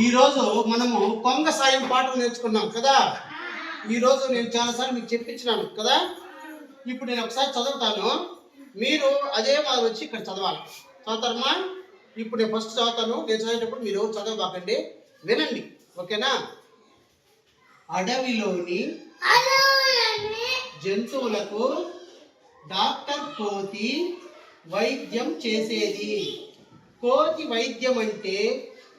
ఈరోజు మనము కొంగ సాయం పాటలు నేర్చుకున్నాం కదా? ఈరోజు నేను చాలాసార్లు మీకు చెప్పించినాను కదా? ఇప్పుడు నేను ఒకసారి చదువుతాను. మీరు అదే మాదిరి వచ్చి ఇక్కడ చదవాలి. చదువుతారమ్మా? ఇప్పుడు నేను ఫస్ట్ చదువుతాను. నేను చదివేటప్పుడు మీరు చదవబాకండి. వినండి ఓకేనా? అడవిలోని జంతువులకు డాక్టర్ కోతి వైద్యం చేసేది. కోతి వైద్యం అంటే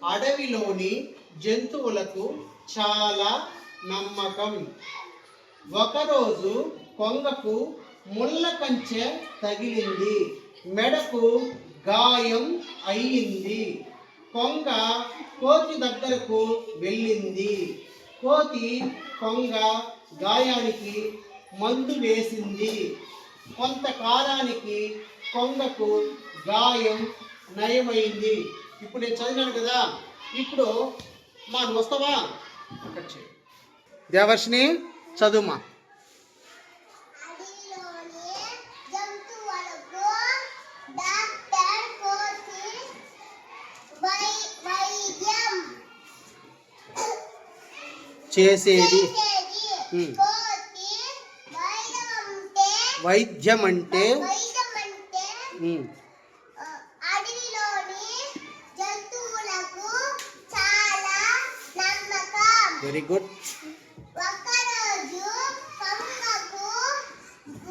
అడవిలోని జంతువులకు చాలా నమ్మకం. ఒకరోజు కొంగకు ముళ్ళ కంచె తగిలింది. మెడకు గాయం అయ్యింది. కొంగ కోతి దగ్గరకు వెళ్ళింది. కోతి కొంగ గాయానికి మందు వేసింది. కొంతకాలానికి కొంగకు గాయం నయమైంది. ఇప్పుడు నేను చదివాను కదా. ఇప్పుడు మా నువ్వు వస్తావా దేవర్షిని చదువుమా. చేసేది. వైద్యం అంటే వైద్యం అంటే వైద్యం అంటే ఉమ్, ఆ, అడవిలోని జంతువులకు చాలా నమ్మకం వెరీ గుడ్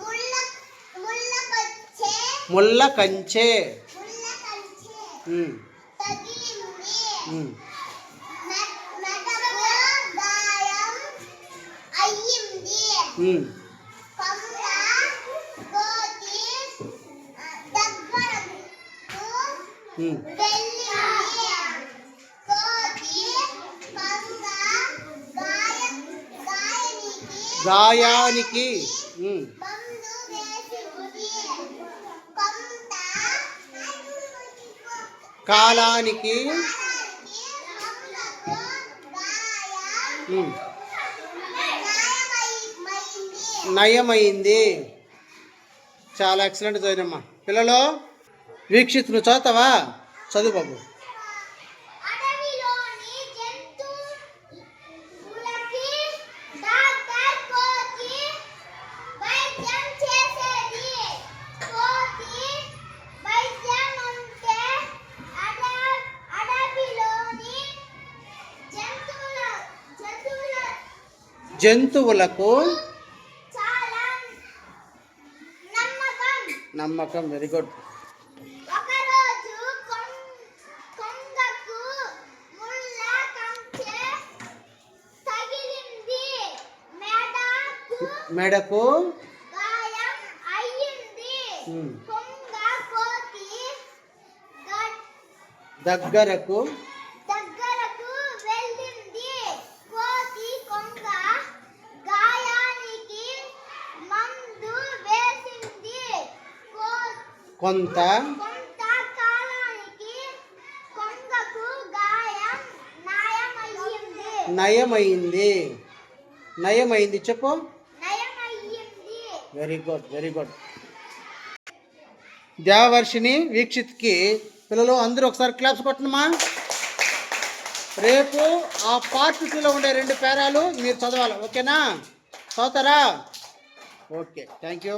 ముళ్ళ కంచె. ముళ్ళ కంచె ఉమ్, తగిలింది ఉమ్, మె- మెడకు గాయం అయ్యింది ఉమ్, కొంగ కోతి ఆ, దగ్గరకు ఉమ్. వెళ్ళింది కోతి కొంగ గాయ గాయానికి. కాలానికి. నయమైంది. చాలా ఎక్సలెంట్ చదివమ్మా పిల్లలు వీక్షిత్ చదువుతావా చదువు బాబు అడవిలోని జంతువులకి డాక్టర్ కోతి వైద్యం చేసేది కోతి వైద్యం అంటే అడ అడవిలోని జంతువుల జంతువుల జంతువులకు నమ్మకం. వెరీ గుడ్ మెడకు దగ్గరకు దగ్గరకు వెళ్ళింది కోతి కొంగ గాయానికి మందు వేసింది కో- కొంత నయమైంది నయమైంది చెప్పు. Very good very good Devavarshini వీక్షిత్కి పిల్లలు అందరూ ఒకసారి క్లాప్స్ కొట్టనమా? రేపు ఆ పార్ట్ టూలో ఉండే రెండు పేరాలు మీరు చదవాలి ఓకేనా? చదువుతారా? Okay thank you